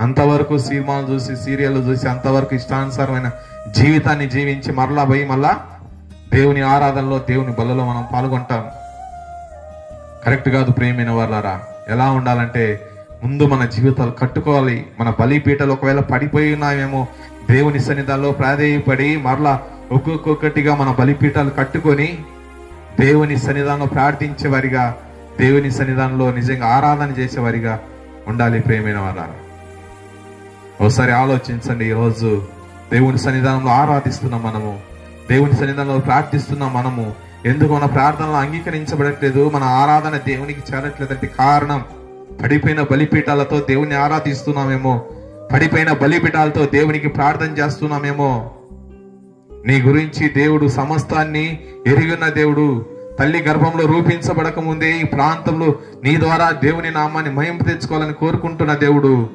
అంతవరకు సినిమాలు చూసి సీరియల్ చూసి అంతవరకు ఇష్టానుసారమైన జీవితాన్ని జీవించి మరలా పోయి మళ్ళా దేవుని ఆరాధనలో దేవుని బలలో మనం పాల్గొంటాం. కరెక్ట్ కాదు ప్రేమైన వాళ్ళారా ఎలా ఉండాలంటే ముందు మన జీవితాలు కట్టుకోవాలి. మన బలిపీటలు ఒకవేళ పడిపోయి ఉన్నామేమో దేవుని సన్నిధానంలో ప్రాధేయపడి మరలా ఒక్కొక్కటిగా మన బలిపీఠాలు కట్టుకొని దేవుని సన్నిధానంలో ప్రార్థించేవారిగా దేవుని సన్నిధానంలో నిజంగా ఆరాధన చేసేవారిగా ఉండాలి ప్రేమైన వాళ్ళారా ఒకసారి ఆలోచించండి ఈరోజు. దేవుని సన్నిధానంలో ఆరాధిస్తున్నాం మనము. దేవుని సన్నిధానంలో ప్రార్థిస్తున్నాం మనము. ఎందుకు మన ప్రార్థనలు అంగీకరించబడట్లేదు? మన ఆరాధన దేవునికి చేరట్లేదంటే కారణం పడిపోయిన బలిపీఠాలతో దేవుని ఆరాధిస్తున్నామేమో. పడిపోయిన బలిపీఠాలతో దేవునికి ప్రార్థన చేస్తున్నామేమో. నీ గురించి దేవుడు సమస్తాన్ని ఎరిగిన దేవుడు. తల్లి గర్భంలో రూపించబడక ముందే ఈ ప్రాంతంలో నీ ద్వారా దేవుని నామాన్ని మహింపు తెచ్చుకోవాలని కోరుకుంటున్న దేవుడు.